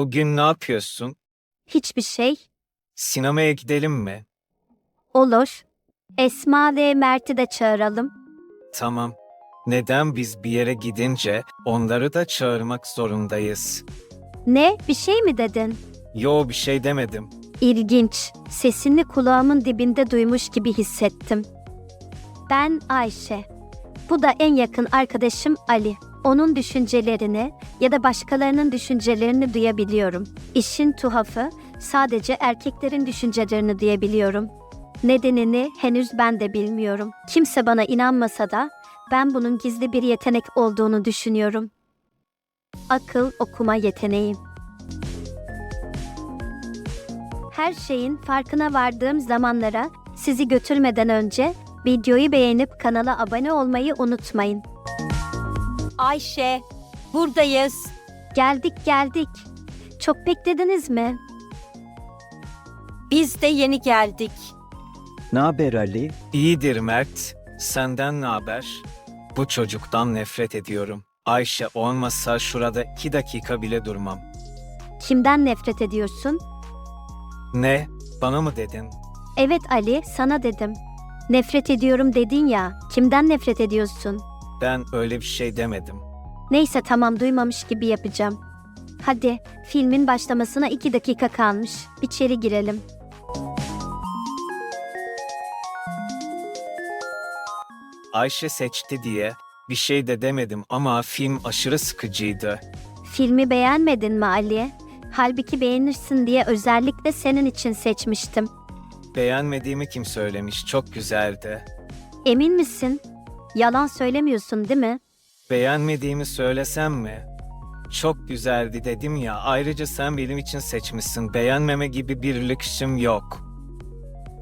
Bugün ne yapıyorsun? Hiçbir şey. Sinemaya gidelim mi? Olur. Esma ve Mert'i de çağıralım. Tamam. Neden biz bir yere gidince onları da çağırmak zorundayız? Ne? Bir şey mi dedin? Yo bir şey demedim. İlginç. Sesini kulağımın dibinde duymuş gibi hissettim. Ben Ayşe. Bu da en yakın arkadaşım Ali. Onun düşüncelerini ya da başkalarının düşüncelerini duyabiliyorum. İşin tuhafı sadece erkeklerin düşüncelerini duyabiliyorum. Nedenini henüz ben de bilmiyorum. Kimse bana inanmasa da ben bunun gizli bir yetenek olduğunu düşünüyorum. Akıl okuma yeteneğim. Her şeyin farkına vardığım zamanlara sizi götürmeden önce videoyu beğenip kanala abone olmayı unutmayın. Ayşe, buradayız. Geldik geldik. Çok beklediniz mi? Biz de yeni geldik. Ne haber Ali? İyidir Mert. Senden ne haber? Bu çocuktan nefret ediyorum. Ayşe olmasa şurada iki dakika bile durmam. Kimden nefret ediyorsun? Ne? Bana mı dedin? Evet Ali, sana dedim. Nefret ediyorum dedin ya. Kimden nefret ediyorsun? Ben öyle bir şey demedim. Neyse tamam duymamış gibi yapacağım. Hadi, filmin başlamasına iki dakika kalmış. İçeri girelim. Ayşe seçti diye bir şey de demedim ama film aşırı sıkıcıydı. Filmi beğenmedin mi Ali? Halbuki beğenirsin diye özellikle senin için seçmiştim. Beğenmediğimi kim söylemiş? Çok güzeldi. Emin misin? Yalan söylemiyorsun değil mi? Beğenmediğimi söylesem mi? Çok güzeldi dedim ya. Ayrıca sen benim için seçmişsin. Beğenmeme gibi bir lüksüm yok.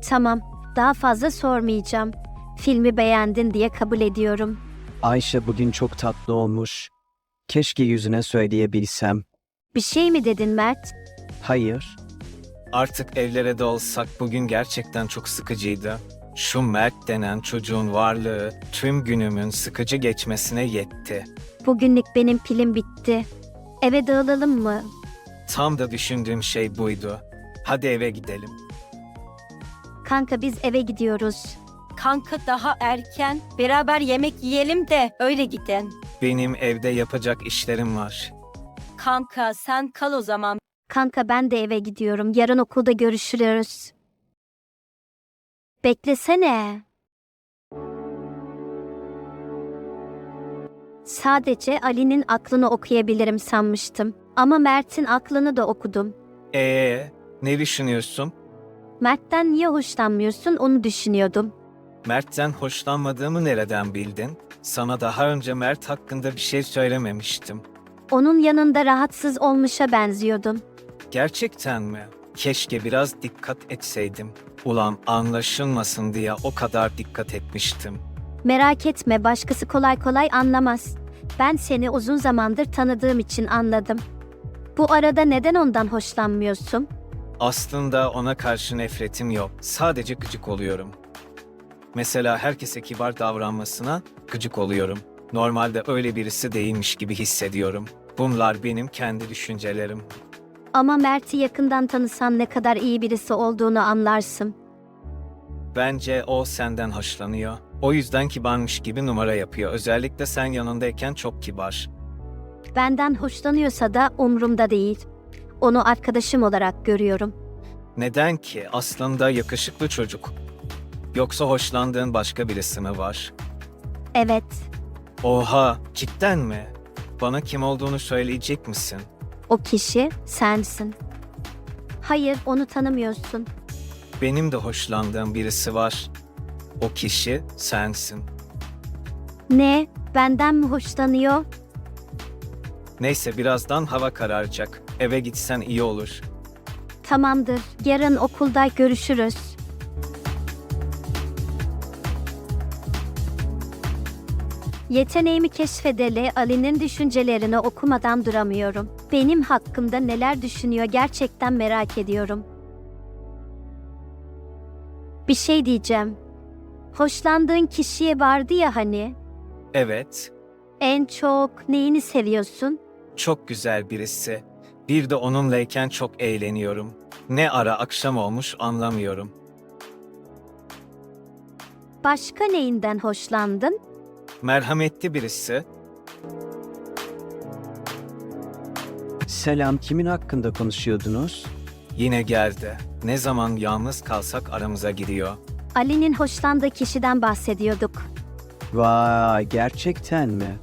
Tamam, daha fazla sormayacağım. Filmi beğendin diye kabul ediyorum. Ayşe bugün çok tatlı olmuş. Keşke yüzüne söyleyebilsem. Bir şey mi dedin Mert? Hayır. Artık evlere de olsak bugün gerçekten çok sıkıcıydı. Şu Mert denen çocuğun varlığı tüm günümün sıkıcı geçmesine yetti. Bugünlük benim pilim bitti. Eve dağılalım mı? Tam da düşündüğüm şey buydu. Hadi eve gidelim. Kanka biz eve gidiyoruz. Kanka daha erken. Beraber yemek yiyelim de öyle gidin. Benim evde yapacak işlerim var. Kanka sen kal o zaman. Kanka ben de eve gidiyorum. Yarın okulda görüşürüz. Beklesene. Sadece Ali'nin aklını okuyabilirim sanmıştım. Ama Mert'in aklını da okudum. Ee, ne düşünüyorsun? Mert'ten niye hoşlanmıyorsun onu düşünüyordum. Mert'ten hoşlanmadığımı nereden bildin? Sana daha önce Mert hakkında bir şey söylememiştim. Onun yanında rahatsız olmuşa benziyordum. Gerçekten mi? Keşke biraz dikkat etseydim. Ulan anlaşılmasın diye o kadar dikkat etmiştim. Merak etme başkası kolay kolay anlamaz. Ben seni uzun zamandır tanıdığım için anladım. Bu arada neden ondan hoşlanmıyorsun? Aslında ona karşı nefretim yok. Sadece gıcık oluyorum. Mesela herkese kibar davranmasına gıcık oluyorum. Normalde öyle birisi değilmiş gibi hissediyorum. Bunlar benim kendi düşüncelerim. Ama Mert'i yakından tanısan ne kadar iyi birisi olduğunu anlarsın. Bence o senden hoşlanıyor. O yüzden kibarmış gibi numara yapıyor. Özellikle sen yanındayken çok kibar. Benden hoşlanıyorsa da umrumda değil. Onu arkadaşım olarak görüyorum. Neden ki? Aslında yakışıklı çocuk. Yoksa hoşlandığın başka birisi mi var? Evet, Oha, cidden mi? Bana kim olduğunu söyleyecek misin? O kişi sensin. Hayır, onu tanımıyorsun. Benim de hoşlandığım birisi var. O kişi sensin. Ne? Benden mi hoşlanıyor? Neyse birazdan hava kararacak. Eve gitsen iyi olur. Tamamdır. Yarın okulda görüşürüz. Yeteneğimi keşfedeli Ali'nin düşüncelerini okumadan duramıyorum. Benim hakkımda neler düşünüyor gerçekten merak ediyorum. Bir şey diyeceğim. Hoşlandığın kişiye vardı ya hani. Evet, En çok neyini seviyorsun? çok güzel birisi. Bir de onunlayken çok eğleniyorum. Ne ara akşam olmuş anlamıyorum. Başka neyinden hoşlandın? Merhametli birisi, Selam kimin hakkında konuşuyordunuz? yine geldi. Ne zaman yalnız kalsak aramıza giriyor. Ali'nin hoşlandığı kişiden bahsediyorduk. Vay gerçekten mi?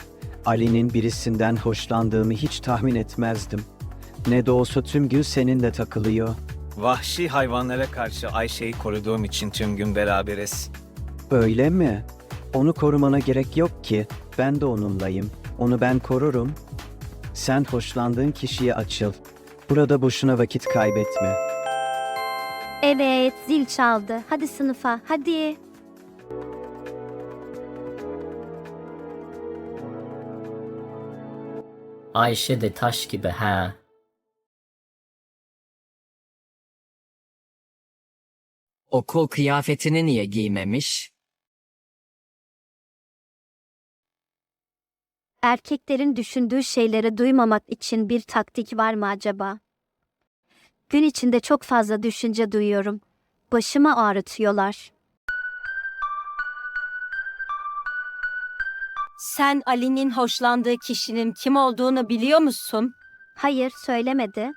Ali'nin birisinden hoşlandığımı hiç tahmin etmezdim. Ne de olsa tüm gün seninle takılıyor. Vahşi hayvanlara karşı Ayşe'yi koruduğum için tüm gün beraberiz. Öyle mi? Onu korumana gerek yok ki. Ben de onunlayım. Onu ben korurum. Sen hoşlandığın kişiye açıl. Burada boşuna vakit kaybetme. Evet, zil çaldı. Hadi sınıfa, hadi. Ayşe de taş gibi ha. Okul kıyafetini niye giymemiş? Erkeklerin düşündüğü şeyleri duymamak için bir taktik var mı acaba? Gün içinde çok fazla düşünce duyuyorum. Başımı ağrıtıyorlar. Sen Ali'nin hoşlandığı kişinin kim olduğunu biliyor musun? Hayır, söylemedi.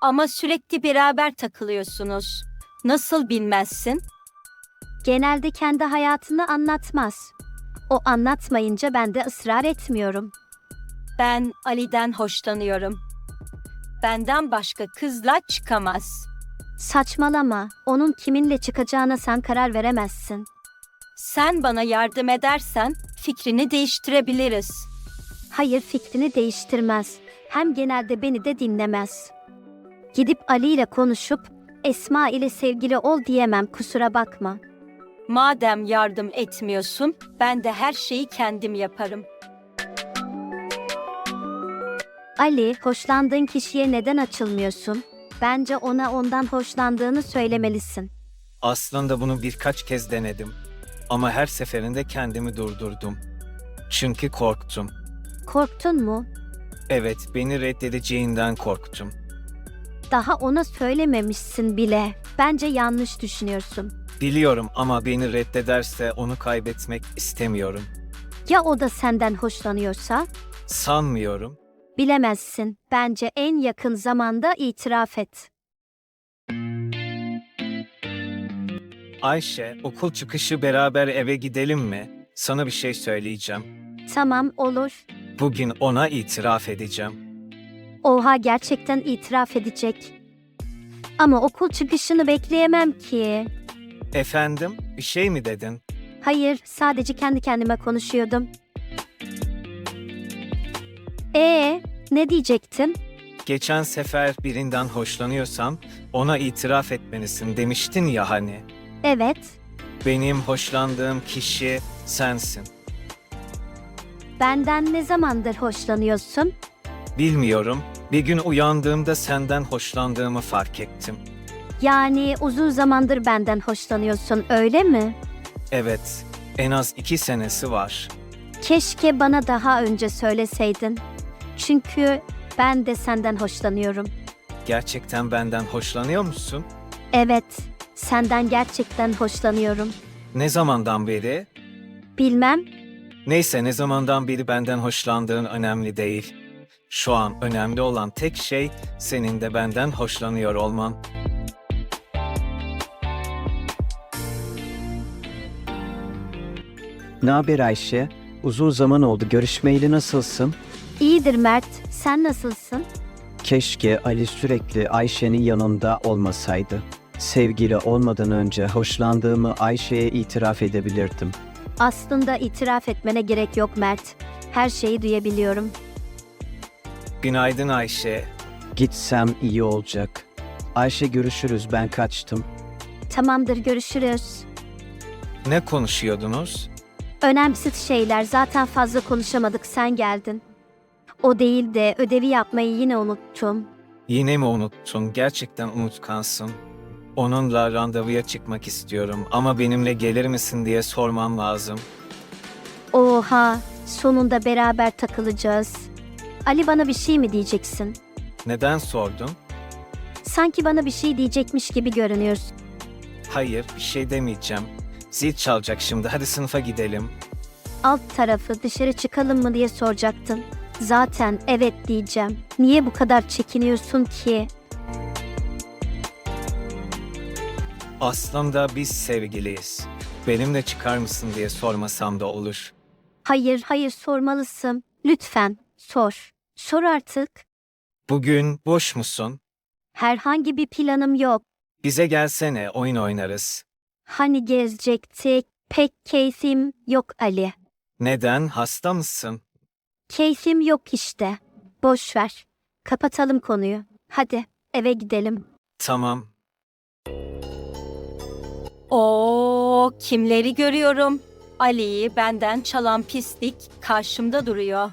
Ama sürekli beraber takılıyorsunuz. Nasıl bilmezsin? Genelde kendi hayatını anlatmaz. O anlatmayınca ben de ısrar etmiyorum. Ben Ali'den hoşlanıyorum. Benden başka kızla çıkamaz. Saçmalama. Onun kiminle çıkacağına sen karar veremezsin. Sen bana yardım edersen fikrini değiştirebiliriz. Hayır fikrini değiştirmez. Hem genelde beni de dinlemez. Gidip Ali ile konuşup Esma ile sevgili ol diyemem kusura bakma. Madem yardım etmiyorsun, ben de her şeyi kendim yaparım. Ali, hoşlandığın kişiye neden açılmıyorsun? Bence ona ondan hoşlandığını söylemelisin. Aslında bunu birkaç kez denedim. Ama her seferinde kendimi durdurdum. Çünkü korktum. Korktun mu? Evet, beni reddedeceğinden korktum. Daha ona söylememişsin bile. Bence yanlış düşünüyorsun. Biliyorum ama beni reddederse onu kaybetmek istemiyorum. Ya o da senden hoşlanıyorsa? Sanmıyorum. Bilemezsin. Bence en yakın zamanda itiraf et. Ayşe, okul çıkışı beraber eve gidelim mi? Sana bir şey söyleyeceğim. Tamam olur. Bugün ona itiraf edeceğim. Oha gerçekten itiraf edecek. Ama okul çıkışını bekleyemem ki. Efendim, bir şey mi dedin? Hayır, sadece kendi kendime konuşuyordum. Ee, ne diyecektin? Geçen sefer birinden hoşlanıyorsam ona itiraf etmelisin demiştin ya hani. Evet, Benim hoşlandığım kişi sensin. benden ne zamandır hoşlanıyorsun? Bilmiyorum. Bir gün uyandığımda senden hoşlandığımı fark ettim. Yani uzun zamandır benden hoşlanıyorsun, öyle mi? Evet, en az iki senesi var. Keşke bana daha önce söyleseydin. Çünkü ben de senden hoşlanıyorum. Gerçekten benden hoşlanıyor musun? Evet, senden gerçekten hoşlanıyorum. Ne zamandan beri? Bilmem, Neyse ne zamandan beri benden hoşlandığın önemli değil. Şu an önemli olan tek şey senin de benden hoşlanıyor olman. Ne haber Ayşe? Uzun zaman oldu. Görüşmeyeli nasılsın? iyidir Mert. Sen nasılsın? Keşke Ali sürekli Ayşe'nin yanında olmasaydı. Sevgili olmadan önce hoşlandığımı Ayşe'ye itiraf edebilirdim. Aslında itiraf etmene gerek yok Mert. Her şeyi duyabiliyorum. Günaydın Ayşe. Gitsem iyi olacak. Ayşe görüşürüz ben kaçtım. Tamamdır, görüşürüz. Ne konuşuyordunuz? Önemsiz şeyler zaten fazla konuşamadık sen geldin. O değil de ödevi yapmayı yine unuttum. Yine mi unuttun? Gerçekten unutkansın. Onunla randevuya çıkmak istiyorum ama benimle gelir misin diye sormam lazım. Oha sonunda beraber takılacağız. Ali bana bir şey mi diyeceksin? Neden sordun? Sanki bana bir şey diyecekmiş gibi görünüyorsun. Hayır, bir şey demeyeceğim. Zil çalacak şimdi. Hadi sınıfa gidelim. Alt tarafı dışarı çıkalım mı diye soracaktın. Zaten evet diyeceğim. Niye bu kadar çekiniyorsun ki? Aslında biz sevgiliyiz. Benimle çıkar mısın diye sormasam da olur. Hayır, hayır sormalısın. Lütfen sor. Sor artık. Bugün boş musun? Herhangi bir planım yok. Bize gelsene, oyun oynarız. Hani gezecektik? Pek keyfim yok Ali. Neden? Hasta mısın? Keyfim yok işte. Boş ver. Kapatalım konuyu. Hadi eve gidelim. Tamam. Oo, kimleri görüyorum? Ali'yi benden çalan pislik karşımda duruyor.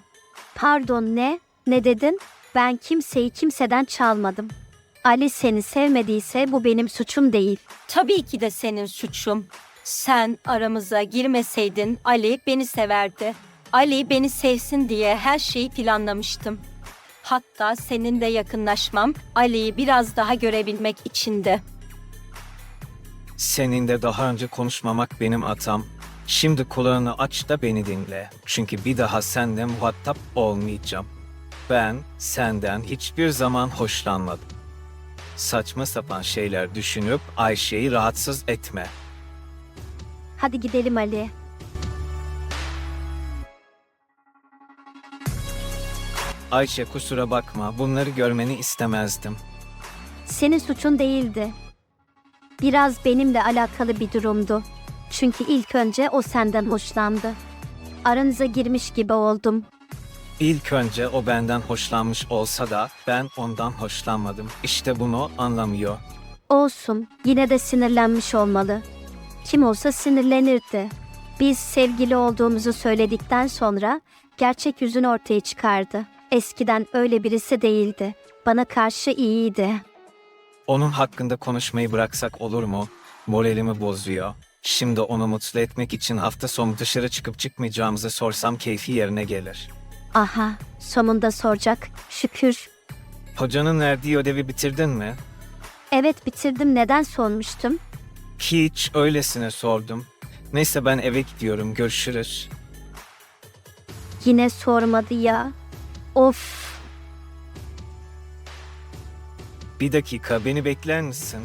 Pardon ne? Ne dedin? Ben kimseyi kimseden çalmadım. Ali seni sevmediyse bu benim suçum değil. Tabii ki de senin suçum. Sen aramıza girmeseydin Ali beni severdi. Ali beni sevsin diye her şeyi planlamıştım. Hatta seninle yakınlaşmam Ali'yi biraz daha görebilmek içindi. Seninle daha önce konuşmamak benim atam. Şimdi kulağını aç da beni dinle. Çünkü bir daha seninle muhatap olmayacağım. Ben senden hiçbir zaman hoşlanmadım. Saçma sapan şeyler düşünüp Ayşe'yi rahatsız etme. Hadi gidelim Ali. Ayşe kusura bakma bunları görmeni istemezdim. Senin suçun değildi. Biraz benimle alakalı bir durumdu. Çünkü ilk önce o senden hoşlandı. Aranıza girmiş gibi oldum. İlk önce o benden hoşlanmış olsa da ben ondan hoşlanmadım. İşte bunu anlamıyor. Olsun, yine de sinirlenmiş olmalı. Kim olsa sinirlenirdi. Biz sevgili olduğumuzu söyledikten sonra gerçek yüzünü ortaya çıkardı. Eskiden öyle birisi değildi. Bana karşı iyiydi. Onun hakkında konuşmayı bıraksak olur mu? Moralimi bozuyor. Şimdi onu mutlu etmek için hafta sonu dışarı çıkıp çıkmayacağımızı sorsam keyfi yerine gelir. Aha, sonunda soracak. Şükür. Hocanın verdiği ödevi bitirdin mi? Evet bitirdim. Neden sormuştum? Hiç öylesine sordum. Neyse ben eve gidiyorum. Görüşürüz. Yine sormadı ya. Of. Bir dakika beni bekler misin?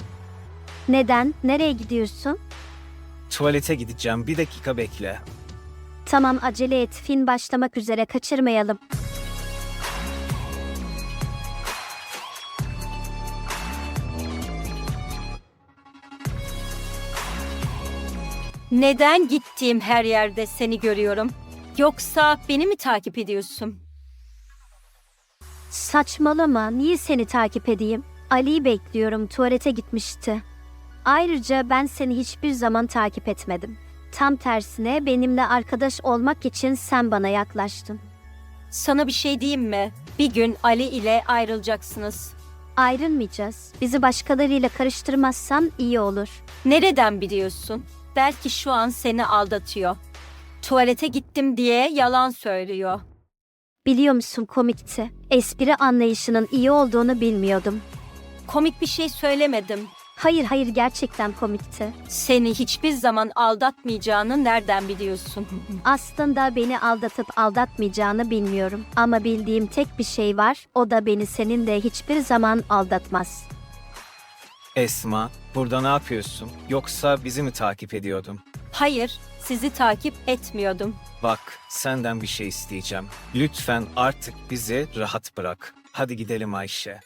Neden? Nereye gidiyorsun? Tuvalete gideceğim. Bir dakika bekle. Tamam acele et. Film başlamak üzere. Kaçırmayalım. Neden gittiğim her yerde seni görüyorum? Yoksa beni mi takip ediyorsun? Saçmalama. Niye seni takip edeyim? Ali'yi bekliyorum. Tuvalete gitmişti. Ayrıca ben seni hiçbir zaman takip etmedim. Tam tersine benimle arkadaş olmak için sen bana yaklaştın. Sana bir şey diyeyim mi? Bir gün Ali ile ayrılacaksınız. Ayrılmayacağız. Bizi başkalarıyla karıştırmazsan iyi olur. Nereden biliyorsun? Belki şu an seni aldatıyor. Tuvalete gittim diye yalan söylüyor. Biliyor musun komikti. Espri anlayışının iyi olduğunu bilmiyordum. Komik bir şey söylemedim. Hayır hayır gerçekten komikti. Seni hiçbir zaman aldatmayacağını nereden biliyorsun? Aslında beni aldatıp aldatmayacağını bilmiyorum. Ama bildiğim tek bir şey var. O da beni seninle hiçbir zaman aldatmaz. Esma, burada ne yapıyorsun? Yoksa bizi mi takip ediyordun? Hayır, sizi takip etmiyordum. Bak, senden bir şey isteyeceğim. Lütfen artık bizi rahat bırak. Hadi gidelim Ayşe.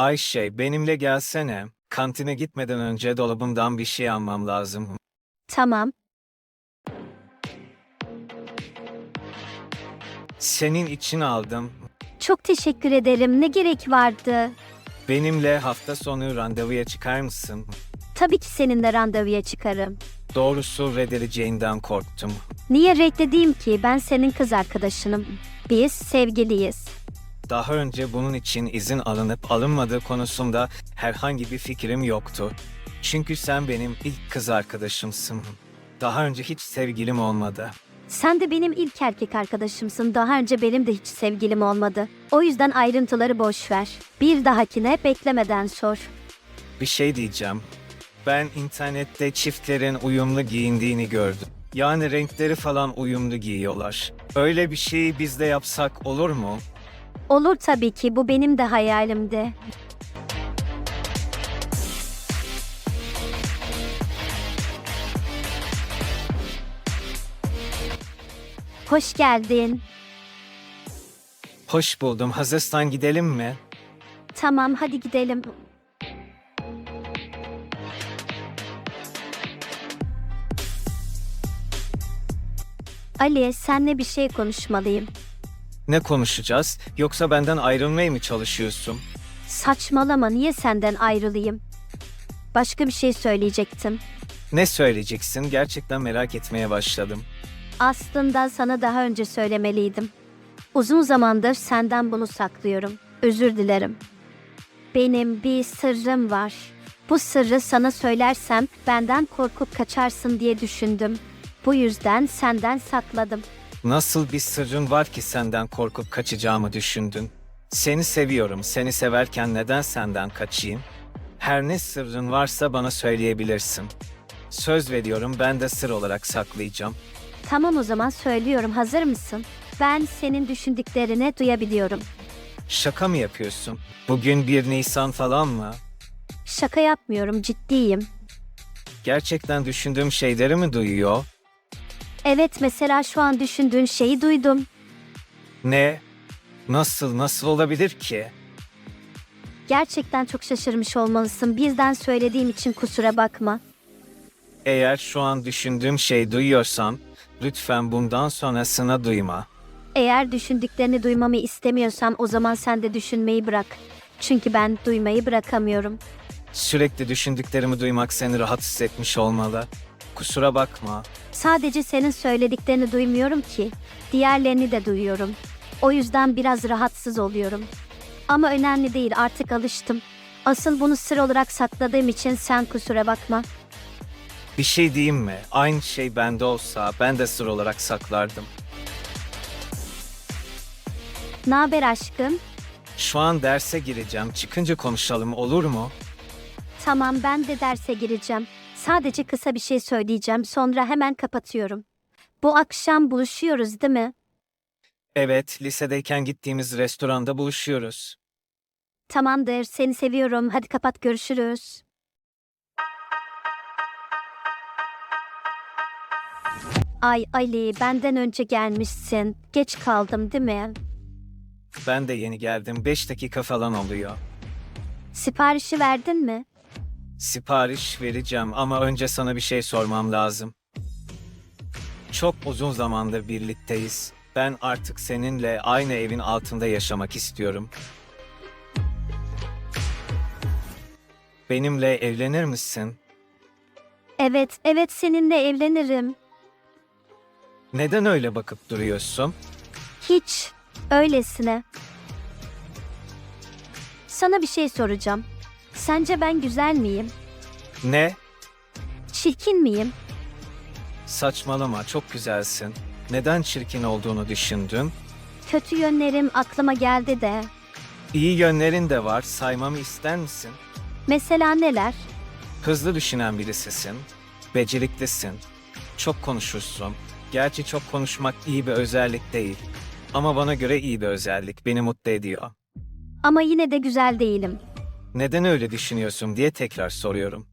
Ayşe, benimle gelsene. Kantine gitmeden önce dolabımdan bir şey almam lazım. Tamam. Senin için aldım. Çok teşekkür ederim. Ne gerek vardı? Benimle hafta sonu randevuya çıkar mısın? Tabii ki seninle randevuya çıkarım. Doğrusu reddedeceğinden korktum. Niye reddedeyim ki? Ben senin kız arkadaşınım. Biz sevgiliyiz. Daha önce bunun için izin alınıp alınmadığı konusunda herhangi bir fikrim yoktu. Çünkü sen benim ilk kız arkadaşımsın. Daha önce hiç sevgilim olmadı. Sen de benim ilk erkek arkadaşımsın. Daha önce benim de hiç sevgilim olmadı. O yüzden ayrıntıları boş ver. Bir dahakine beklemeden sor. Bir şey diyeceğim. Ben internette çiftlerin uyumlu giyindiğini gördüm. Yani renkleri falan uyumlu giyiyorlar. Öyle bir şeyi biz de yapsak olur mu? Olur tabii ki bu benim de hayalimdi. Hoş geldin. Hoş buldum. Hazırstan gidelim mi? Tamam hadi gidelim. Ali, senle bir şey konuşmalıyım. Ne konuşacağız? Yoksa benden ayrılmaya mı çalışıyorsun? Saçmalama, niye senden ayrılayım? Başka bir şey söyleyecektim. Ne söyleyeceksin? Gerçekten merak etmeye başladım. Aslında sana daha önce söylemeliydim. Uzun zamandır senden bunu saklıyorum. Özür dilerim. Benim bir sırrım var. Bu sırrı sana söylersem benden korkup kaçarsın diye düşündüm. Bu yüzden senden sakladım. Nasıl bir sırrın var ki senden korkup kaçacağımı düşündün? Seni seviyorum. Seni severken neden senden kaçayım? Her ne sırrın varsa bana söyleyebilirsin. Söz veriyorum ben de sır olarak saklayacağım. Tamam o zaman söylüyorum. Hazır mısın? Ben senin düşündüklerini duyabiliyorum. Şaka mı yapıyorsun? Bugün 1 Nisan falan mı? Şaka yapmıyorum, ciddiyim. Gerçekten düşündüğüm şeyleri mi duyuyor? Evet, mesela şu an düşündüğün şeyi duydum. Ne? Nasıl, nasıl olabilir ki? Gerçekten çok şaşırmış olmalısın. Bizden söylediğim için kusura bakma. Eğer şu an düşündüğüm şey duyuyorsan, lütfen bundan sonrasına duyma. Eğer düşündüklerini duymamı istemiyorsan o zaman sen de düşünmeyi bırak. Çünkü ben duymayı bırakamıyorum. Sürekli düşündüklerimi duymak seni rahatsız etmiş olmalı. Kusura bakma. Sadece senin söylediklerini duymuyorum ki. Diğerlerini de duyuyorum. O yüzden biraz rahatsız oluyorum. Ama önemli değil artık alıştım. Asıl bunu sır olarak sakladığım için sen kusura bakma. Bir şey diyeyim mi? Aynı şey bende olsa ben de sır olarak saklardım. Ne haber aşkım? Şu an derse gireceğim. Çıkınca konuşalım olur mu? Tamam ben de derse gireceğim. Sadece kısa bir şey söyleyeceğim sonra hemen kapatıyorum. Bu akşam buluşuyoruz değil mi? Evet, lisedeyken gittiğimiz restoranda buluşuyoruz. Tamamdır seni seviyorum hadi kapat görüşürüz. Ay Ali benden önce gelmişsin. Geç kaldım değil mi? Ben de yeni geldim. 5 dakika falan oluyor. Siparişi verdin mi? Sipariş vereceğim ama önce sana bir şey sormam lazım. Çok uzun zamandır birlikteyiz. Ben artık seninle aynı evin altında yaşamak istiyorum. Benimle evlenir misin? Evet, evet seninle evlenirim. Neden öyle bakıp duruyorsun? Hiç. Öylesine. Sana bir şey soracağım. Sence ben güzel miyim? Ne? Çirkin miyim? Saçmalama, çok güzelsin. Neden çirkin olduğunu düşündün? Kötü yönlerim aklıma geldi de. İyi yönlerin de var, saymamı ister misin? Mesela neler? Hızlı düşünen birisisin, beceriklisin, çok konuşursun. Gerçi çok konuşmak iyi bir özellik değil. Ama bana göre iyi bir özellik, beni mutlu ediyor. Ama yine de güzel değilim. Neden öyle düşünüyorsun diye tekrar soruyorum.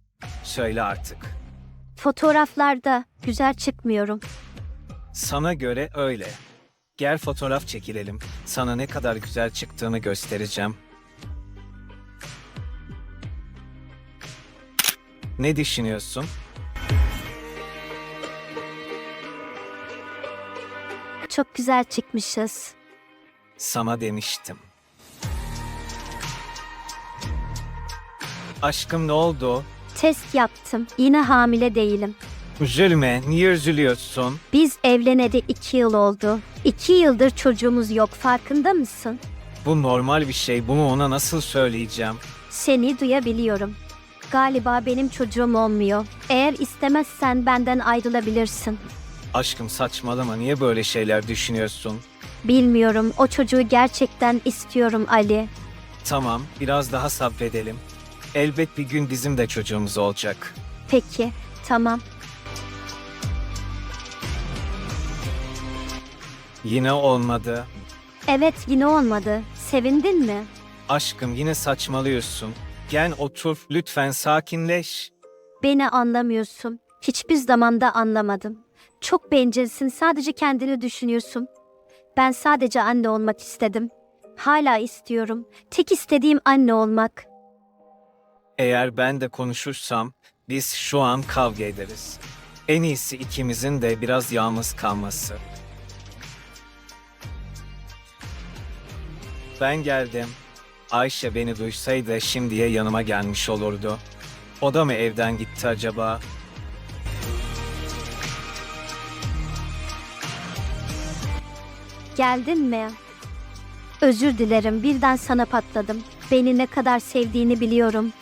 Söyle artık. Fotoğraflarda güzel çıkmıyorum. Sana göre öyle. Gel fotoğraf çekilelim. Sana ne kadar güzel çıktığını göstereceğim. Ne düşünüyorsun? Çok güzel çıkmışız. Sana demiştim. Aşkım ne oldu? Test yaptım. Yine hamile değilim. Üzülme, niye üzülüyorsun? Biz evleneli iki yıl oldu. İki yıldır çocuğumuz yok farkında mısın? Bu normal bir şey, bunu ona nasıl söyleyeceğim? Seni duyabiliyorum. Galiba benim çocuğum olmuyor. Eğer istemezsen benden ayrılabilirsin. Aşkım saçmalama niye böyle şeyler düşünüyorsun? Bilmiyorum o çocuğu gerçekten istiyorum Ali. Tamam, biraz daha sabredelim. Elbet bir gün bizim de çocuğumuz olacak. Peki, tamam. Yine olmadı. Evet yine olmadı. Sevindin mi? Aşkım yine saçmalıyorsun. Gel otur, lütfen sakinleş. Beni anlamıyorsun. Hiçbir zamanda anlamadım. Çok bencilsin, sadece kendini düşünüyorsun. Ben sadece anne olmak istedim. Hala istiyorum. Tek istediğim anne olmak. Eğer ben de konuşursam biz şu an kavga ederiz. En iyisi ikimizin de biraz yalnız kalması. Ben geldim. Ayşe beni duysaydı şimdiye yanıma gelmiş olurdu. O da mı evden gitti acaba? Geldin mi? Özür dilerim, birden sana patladım. Beni ne kadar sevdiğini biliyorum.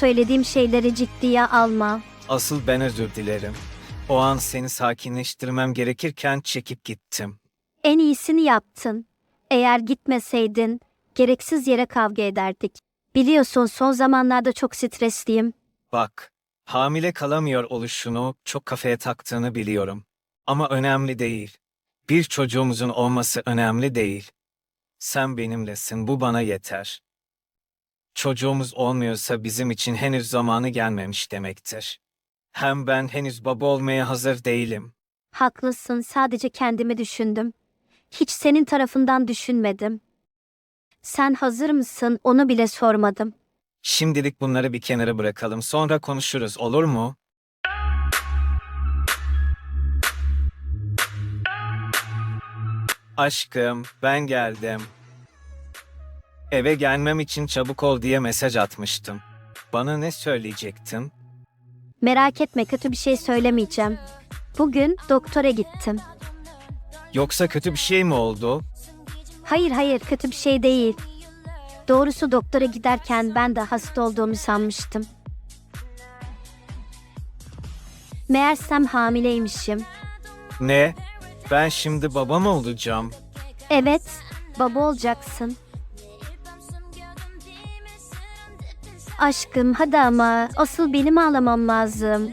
Söylediğim şeyleri ciddiye alma. Asıl ben özür dilerim. O an seni sakinleştirmem gerekirken çekip gittim. En iyisini yaptın. Eğer gitmeseydin, gereksiz yere kavga ederdik. Biliyorsun son zamanlarda çok stresliyim. Bak, hamile kalamıyor oluşunu çok kafaya taktığını biliyorum. Ama önemli değil. Bir çocuğumuzun olması önemli değil. Sen benimlesin, bu bana yeter. Çocuğumuz olmuyorsa bizim için henüz zamanı gelmemiş demektir. Hem ben henüz baba olmaya hazır değilim. Haklısın, sadece kendimi düşündüm. Hiç senin tarafından düşünmedim. Sen hazır mısın onu bile sormadım. Şimdilik bunları bir kenara bırakalım, sonra konuşuruz, olur mu? Aşkım, ben geldim. Eve gelmem için çabuk ol diye mesaj atmıştım. Bana ne söyleyecektin? Merak etme kötü bir şey söylemeyeceğim. Bugün doktora gittim. Yoksa kötü bir şey mi oldu? Hayır hayır kötü bir şey değil. Doğrusu doktora giderken ben de hasta olduğumu sanmıştım. Meğersem hamileymişim. Ne? Ben şimdi baba mı olacağım? Evet, baba olacaksın. Aşkım hadi ama asıl benim ağlamam lazım.